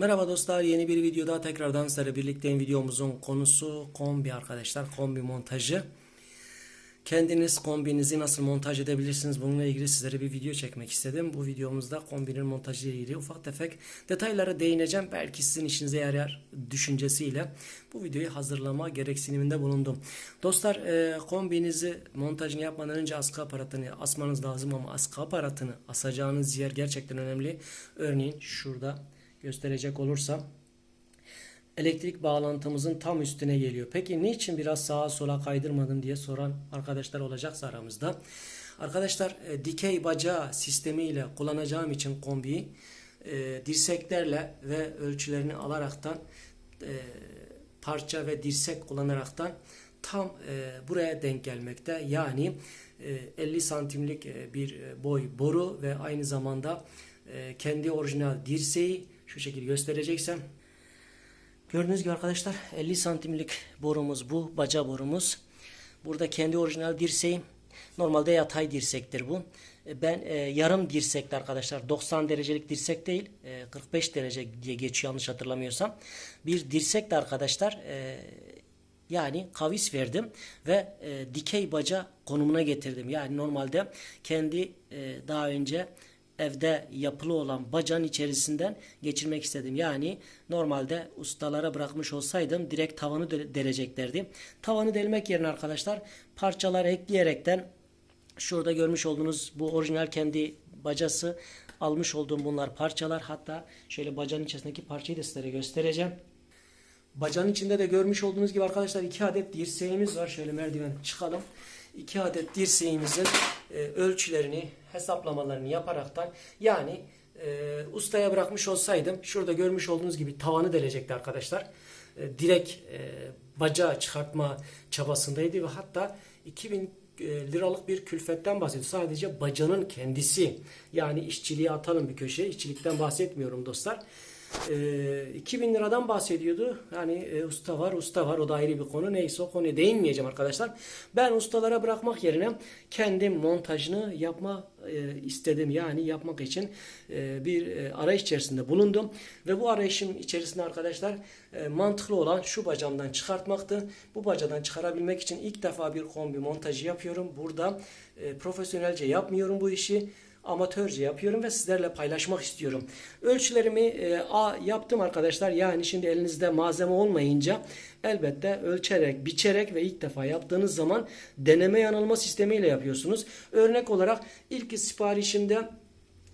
Merhaba dostlar yeni bir videoda tekrardan sizlerle birlikteyim. Videomuzun konusu kombi arkadaşlar. Kombi montajı. Kendiniz kombinizi nasıl montaj edebilirsiniz bununla ilgili sizlere bir video çekmek istedim. Bu videomuzda kombinin montajı ile ilgili ufak tefek detaylara değineceğim. Belki sizin işinize yarar düşüncesiyle bu videoyu hazırlama gereksiniminde bulundum. Dostlar e, kombinizi montajını yapmadan önce askı aparatını asmanız lazım ama askı aparatını asacağınız yer gerçekten önemli. Örneğin şurada gösterecek olursam elektrik bağlantımızın tam üstüne geliyor. Peki niçin biraz sağa sola kaydırmadım diye soran arkadaşlar olacaksa aramızda. Arkadaşlar e, dikey bacağı sistemiyle kullanacağım için kombiyi e, dirseklerle ve ölçülerini alaraktan e, parça ve dirsek kullanaraktan tam e, buraya denk gelmekte. Yani e, 50 santimlik e, bir e, boy boru ve aynı zamanda e, kendi orijinal dirseği şu şekilde göstereceksem Gördüğünüz gibi arkadaşlar 50 santimlik borumuz bu. Baca borumuz. Burada kendi orijinal dirseğim. Normalde yatay dirsektir bu. E, Ben e, yarım dirsekli arkadaşlar 90 derecelik dirsek değil e, 45 derece diye geçiyor yanlış hatırlamıyorsam. Bir dirsek arkadaşlar e, yani kavis verdim ve e, dikey baca konumuna getirdim. Yani normalde kendi e, daha önce evde yapılı olan bacanın içerisinden geçirmek istedim. Yani normalde ustalara bırakmış olsaydım direkt tavanı de- deleceklerdi. Tavanı delmek yerine arkadaşlar parçalar ekleyerekten şurada görmüş olduğunuz bu orijinal kendi bacası almış olduğum bunlar parçalar. Hatta şöyle bacanın içerisindeki parçayı da sizlere göstereceğim. Bacanın içinde de görmüş olduğunuz gibi arkadaşlar iki adet dirseğimiz var. Şöyle merdiven çıkalım. İki adet dirseğimizin ölçülerini, hesaplamalarını yaparaktan yani e, ustaya bırakmış olsaydım şurada görmüş olduğunuz gibi tavanı delecekti arkadaşlar. E, direkt e, bacağı çıkartma çabasındaydı ve hatta 2000 e, liralık bir külfetten bahsediyor. Sadece bacanın kendisi. Yani işçiliği atalım bir köşeye. İşçilikten bahsetmiyorum dostlar. E, 2000 liradan bahsediyordu. Yani e, usta var, usta var. O da ayrı bir konu. Neyse o konuya değinmeyeceğim arkadaşlar. Ben ustalara bırakmak yerine kendim montajını yapma e, istedim. Yani yapmak için e, bir e, arayış içerisinde bulundum. Ve bu arayışın içerisinde arkadaşlar e, mantıklı olan şu bacamdan çıkartmaktı. Bu bacadan çıkarabilmek için ilk defa bir kombi montajı yapıyorum. Burada e, profesyonelce yapmıyorum bu işi amatörce yapıyorum ve sizlerle paylaşmak istiyorum. Ölçülerimi e, a yaptım arkadaşlar. Yani şimdi elinizde malzeme olmayınca elbette ölçerek, biçerek ve ilk defa yaptığınız zaman deneme yanılma sistemiyle yapıyorsunuz. Örnek olarak ilk siparişimde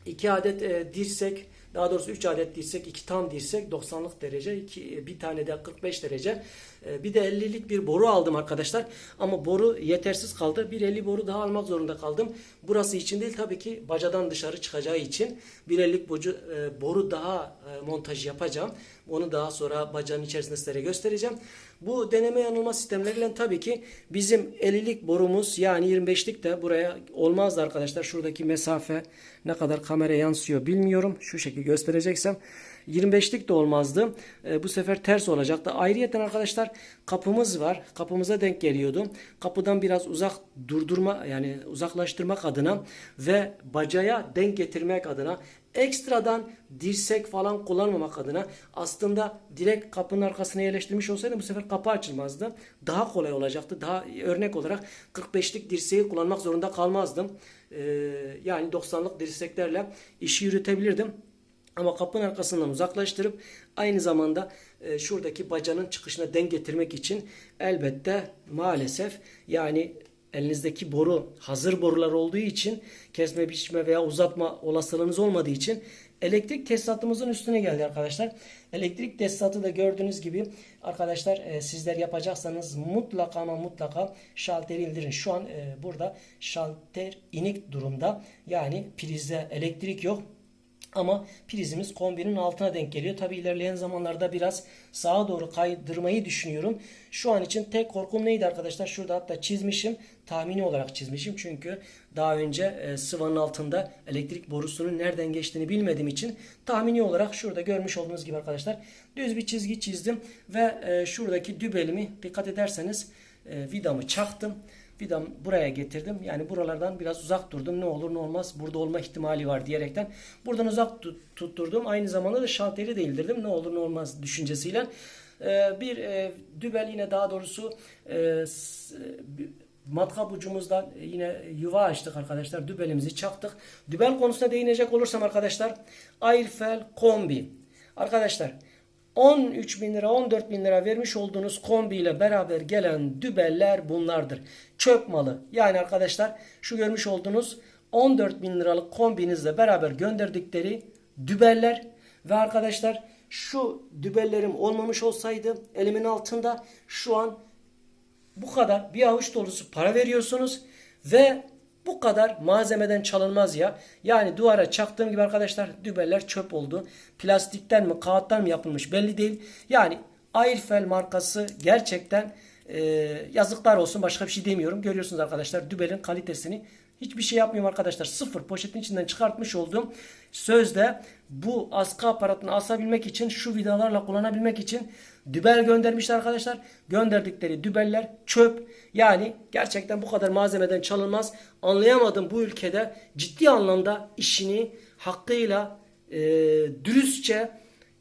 2 adet e, dirsek daha doğrusu 3 adet dirsek, 2 tam dirsek 90'lık derece, iki, bir tane de 45 derece. E, Bir de 50'lik bir boru aldım arkadaşlar. Ama boru yetersiz kaldı. Bir 50 boru daha almak zorunda kaldım. Burası için değil tabii ki bacadan dışarı çıkacağı için bir 50'lik bocu, e, boru daha e, montaj yapacağım. Onu daha sonra bacanın içerisinde sizlere göstereceğim. Bu deneme yanılma sistemleriyle tabii ki bizim 50'lik borumuz yani 25'lik de buraya olmazdı arkadaşlar. Şuradaki mesafe ne kadar kamera yansıyor bilmiyorum. Şu şekilde göstereceksem 25'lik de olmazdı. E, bu sefer ters olacaktı. Ayrıyeten arkadaşlar kapımız var. Kapımıza denk geliyordu. Kapıdan biraz uzak durdurma yani uzaklaştırmak adına ve bacaya denk getirmek adına ekstradan dirsek falan kullanmamak adına aslında direkt kapının arkasına yerleştirmiş olsaydım bu sefer kapı açılmazdı. Daha kolay olacaktı. Daha örnek olarak 45'lik dirseği kullanmak zorunda kalmazdım. Ee, yani 90'lık dirseklerle işi yürütebilirdim. Ama kapının arkasından uzaklaştırıp aynı zamanda e, şuradaki bacanın çıkışına denk getirmek için elbette maalesef yani elinizdeki boru hazır borular olduğu için kesme biçme veya uzatma olasılığınız olmadığı için elektrik tesisatımızın üstüne geldi arkadaşlar. Elektrik tesisatı da gördüğünüz gibi arkadaşlar e, sizler yapacaksanız mutlaka ama mutlaka şalteri indirin. Şu an e, burada şalter inik durumda. Yani prizde elektrik yok. Ama prizimiz kombinin altına denk geliyor. Tabi ilerleyen zamanlarda biraz sağa doğru kaydırmayı düşünüyorum. Şu an için tek korkum neydi arkadaşlar? Şurada hatta çizmişim. Tahmini olarak çizmişim. Çünkü daha önce e, sıvanın altında elektrik borusunun nereden geçtiğini bilmediğim için tahmini olarak şurada görmüş olduğunuz gibi arkadaşlar düz bir çizgi çizdim. Ve e, şuradaki dübelimi dikkat ederseniz e, vidamı çaktım. Vidam buraya getirdim. Yani buralardan biraz uzak durdum. Ne olur ne olmaz burada olma ihtimali var diyerekten. Buradan uzak tut- tutturdum. Aynı zamanda da şalteri değildirdim. Ne olur ne olmaz düşüncesiyle. Ee, bir e, dübel yine daha doğrusu e, matkap ucumuzdan yine yuva açtık arkadaşlar. Dübelimizi çaktık. Dübel konusuna değinecek olursam arkadaşlar Airfel kombi. Arkadaşlar 13 bin lira 14 bin lira vermiş olduğunuz kombi ile beraber gelen dübeller bunlardır. Çöp malı. Yani arkadaşlar şu görmüş olduğunuz 14 bin liralık kombinizle beraber gönderdikleri dübeller ve arkadaşlar şu dübellerim olmamış olsaydı elimin altında şu an bu kadar bir avuç dolusu para veriyorsunuz ve bu kadar malzemeden çalınmaz ya. Yani duvara çaktığım gibi arkadaşlar dübeller çöp oldu. Plastikten mi kağıttan mı yapılmış belli değil. Yani Airfel markası gerçekten e, yazıklar olsun başka bir şey demiyorum. Görüyorsunuz arkadaşlar dübelin kalitesini hiçbir şey yapmıyorum arkadaşlar. Sıfır poşetin içinden çıkartmış olduğum sözde bu askı aparatını asabilmek için şu vidalarla kullanabilmek için dübel göndermişler arkadaşlar. Gönderdikleri dübeller çöp. Yani gerçekten bu kadar malzemeden çalınmaz. Anlayamadım bu ülkede ciddi anlamda işini hakkıyla e, dürüstçe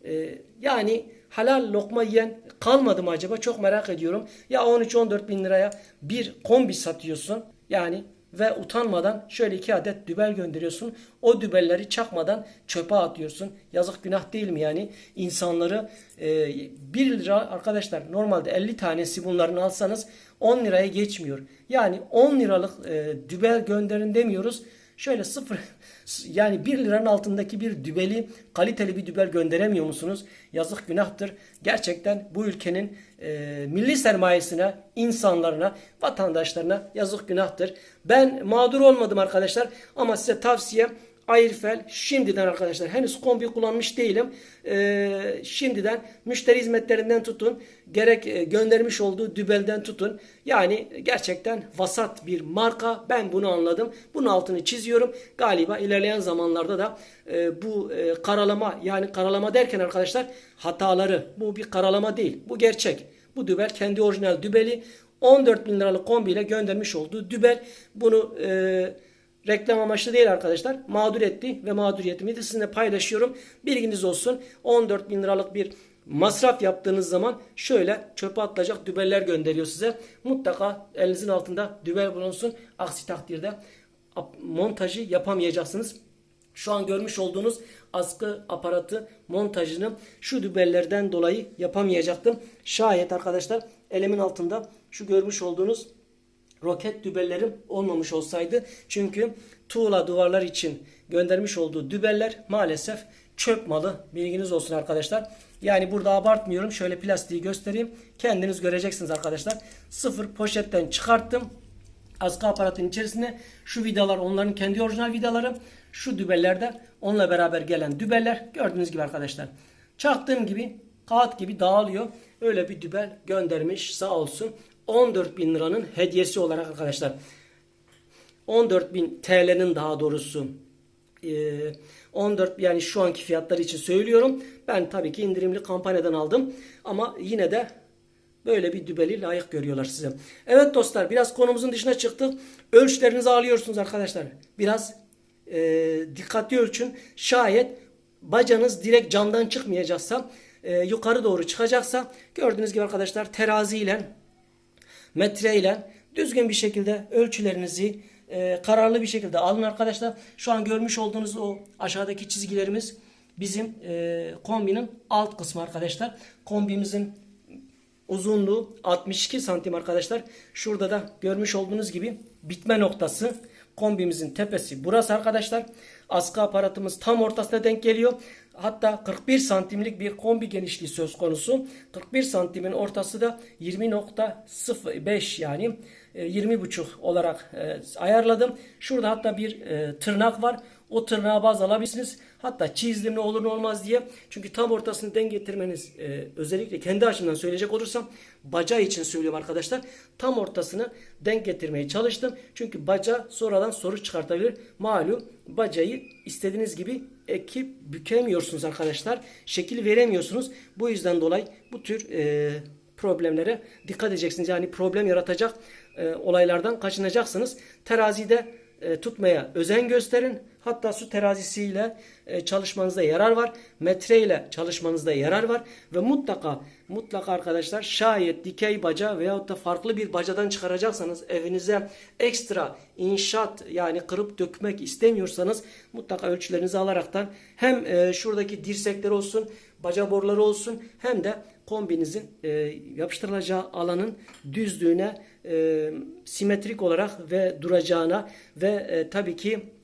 e, yani halal lokma yiyen kalmadı mı acaba? Çok merak ediyorum. Ya 13-14 bin liraya bir kombi satıyorsun. Yani ve utanmadan şöyle iki adet dübel gönderiyorsun. O dübelleri çakmadan çöpe atıyorsun. Yazık günah değil mi yani? İnsanları e, 1 lira arkadaşlar normalde 50 tanesi bunların alsanız 10 liraya geçmiyor. Yani 10 liralık e, dübel gönderin demiyoruz. Şöyle sıfır yani 1 liranın altındaki bir dübeli kaliteli bir dübel gönderemiyor musunuz? Yazık günahtır. Gerçekten bu ülkenin e, milli sermayesine, insanlarına, vatandaşlarına yazık günahtır. Ben mağdur olmadım arkadaşlar ama size tavsiye Airfel şimdiden arkadaşlar henüz kombi kullanmış değilim. Ee, şimdiden müşteri hizmetlerinden tutun gerek e, göndermiş olduğu dübelden tutun. Yani gerçekten vasat bir marka ben bunu anladım. Bunun altını çiziyorum. Galiba ilerleyen zamanlarda da e, bu e, karalama yani karalama derken arkadaşlar hataları bu bir karalama değil bu gerçek. Bu dübel kendi orijinal dübeli 14 bin liralık kombiyle göndermiş olduğu dübel bunu e, reklam amaçlı değil arkadaşlar. Mağdur etti ve mağduriyetimi de sizinle paylaşıyorum. Bilginiz olsun 14 bin liralık bir masraf yaptığınız zaman şöyle çöpe atılacak dübeller gönderiyor size. Mutlaka elinizin altında dübel bulunsun. Aksi takdirde montajı yapamayacaksınız. Şu an görmüş olduğunuz askı aparatı montajını şu dübellerden dolayı yapamayacaktım. Şayet arkadaşlar elimin altında şu görmüş olduğunuz roket dübellerim olmamış olsaydı. Çünkü tuğla duvarlar için göndermiş olduğu dübeller maalesef çöp malı. Bilginiz olsun arkadaşlar. Yani burada abartmıyorum. Şöyle plastiği göstereyim. Kendiniz göreceksiniz arkadaşlar. Sıfır poşetten çıkarttım. Askı aparatın içerisine şu vidalar onların kendi orijinal vidaları. Şu dübellerde onunla beraber gelen dübeller. Gördüğünüz gibi arkadaşlar. Çaktığım gibi kağıt gibi dağılıyor. Öyle bir dübel göndermiş sağ olsun. 14 bin liranın hediyesi olarak arkadaşlar. 14 bin TL'nin daha doğrusu 14 yani şu anki fiyatları için söylüyorum. Ben tabii ki indirimli kampanyadan aldım. Ama yine de böyle bir dübeli layık görüyorlar size. Evet dostlar biraz konumuzun dışına çıktık. Ölçülerinizi alıyorsunuz arkadaşlar. Biraz e, dikkatli ölçün. Şayet bacanız direkt camdan çıkmayacaksa e, yukarı doğru çıkacaksa gördüğünüz gibi arkadaşlar teraziyle metreyle düzgün bir şekilde ölçülerinizi e, kararlı bir şekilde alın arkadaşlar. Şu an görmüş olduğunuz o aşağıdaki çizgilerimiz bizim e, kombinin alt kısmı arkadaşlar. Kombimizin uzunluğu 62 santim arkadaşlar. Şurada da görmüş olduğunuz gibi bitme noktası kombimizin tepesi burası arkadaşlar. Askı aparatımız tam ortasına denk geliyor. Hatta 41 santimlik bir kombi genişliği söz konusu. 41 santimin ortası da 20.05 yani 20.5 olarak e, ayarladım. Şurada hatta bir e, tırnak var. O tırnağı baz alabilirsiniz. Hatta çizdim ne olur ne olmaz diye. Çünkü tam ortasını denk getirmeniz e, özellikle kendi açımdan söyleyecek olursam baca için söylüyorum arkadaşlar. Tam ortasını denk getirmeye çalıştım. Çünkü baca sonradan soru çıkartabilir. Malum bacayı istediğiniz gibi ekip bükemiyorsunuz arkadaşlar. Şekil veremiyorsunuz. Bu yüzden dolayı bu tür e, problemlere dikkat edeceksiniz. Yani problem yaratacak e, olaylardan kaçınacaksınız. Terazide e, tutmaya özen gösterin. Hatta su terazisiyle e, çalışmanızda yarar var. Metre ile çalışmanızda yarar var. Ve mutlaka mutlaka arkadaşlar şayet dikey baca veyahut da farklı bir bacadan çıkaracaksanız evinize ekstra inşaat yani kırıp dökmek istemiyorsanız mutlaka ölçülerinizi alaraktan hem e, şuradaki dirsekler olsun baca boruları olsun hem de kombinizin e, yapıştırılacağı alanın düzlüğüne simetrik olarak ve duracağına ve e, tabii ki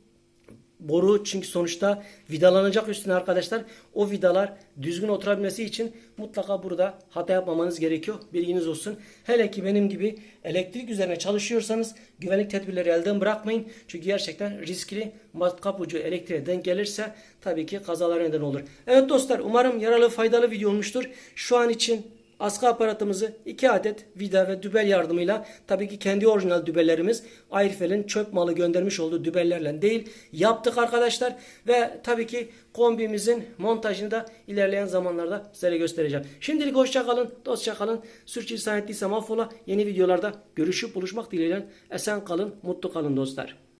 boru çünkü sonuçta vidalanacak üstüne arkadaşlar. O vidalar düzgün oturabilmesi için mutlaka burada hata yapmamanız gerekiyor. Bilginiz olsun. Hele ki benim gibi elektrik üzerine çalışıyorsanız güvenlik tedbirleri elden bırakmayın. Çünkü gerçekten riskli matkap ucu elektriğe denk gelirse tabii ki kazalara neden olur. Evet dostlar umarım yararlı faydalı video olmuştur. Şu an için Askı aparatımızı 2 adet vida ve dübel yardımıyla tabii ki kendi orijinal dübellerimiz Airfel'in çöp malı göndermiş olduğu dübellerle değil yaptık arkadaşlar. Ve tabii ki kombimizin montajını da ilerleyen zamanlarda size göstereceğim. Şimdilik hoşça kalın, dostça kalın. Sürçülisan ettiysem affola. Yeni videolarda görüşüp buluşmak dileğiyle esen kalın, mutlu kalın dostlar.